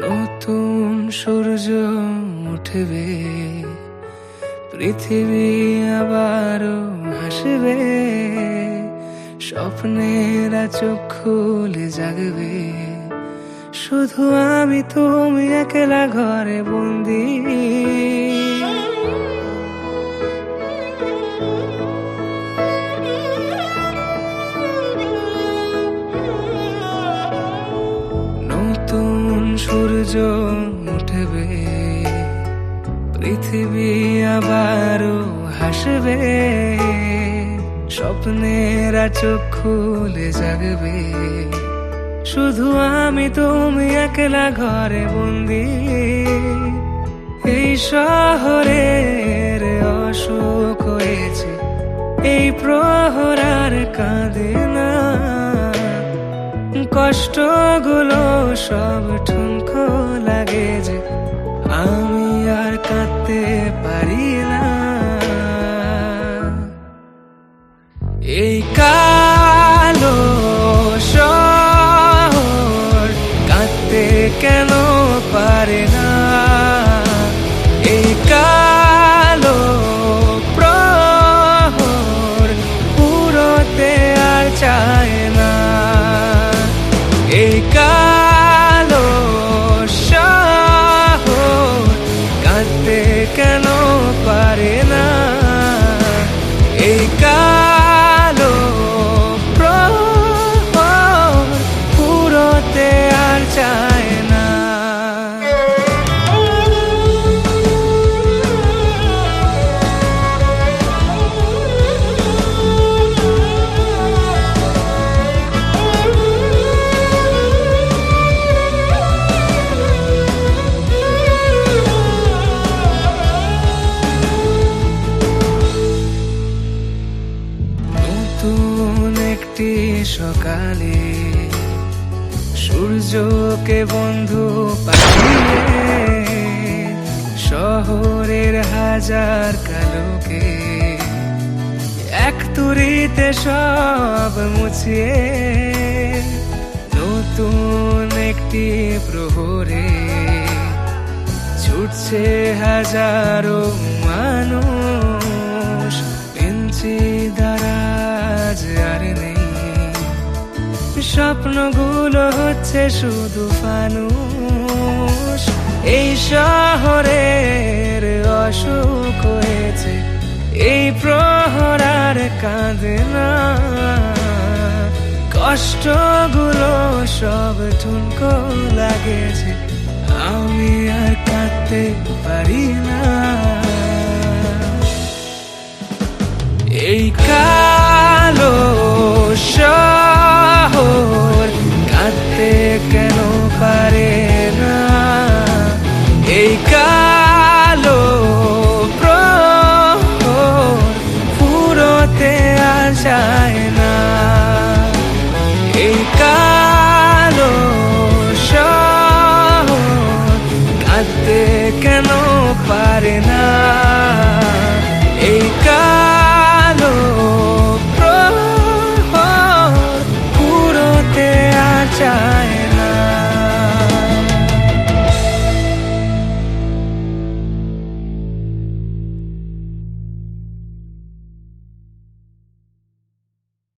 নতুন সূর্য উঠবে, পৃথিবী আবারও হাসবে, স্বপ্নেরা চোখ খুলে জাগবে। শুধু আমি, তুমি একলা ঘরে বন্দি। সূর্য উঠবে, পৃথিবী আবারও হাসবে, স্বপ্নেরা চোখ খুলে জাগবে। শুধু আমি তুমি একলা ঘরে বন্দি, এই শহরের অসুখ হয়েছে, এই প্রহরার কাঁদে কষ্টগুলো সব ঠুনকো লাগে যে আমি আর কাঁদতে পারি না। এই কালো শহর কাঁদতে কেন পারে না? সকালে সূর্যকে বন্ধু পাঠিয়ে শহরের হাজার কালোকে এক তুরিতে সব মুছিয়ে নতুন একটি প্রহরে ছুটছে হাজারো মানুষ। স্বপ্নগুলো হচ্ছে শুধু ফানুষ এই শহরের অসুখ হয়েছে, এই প্রহরার কাঁদে না কষ্টগুলো সব ঠুনকো লাগেছে, আমি আর কাঁদতে পারি না। এই কা chance.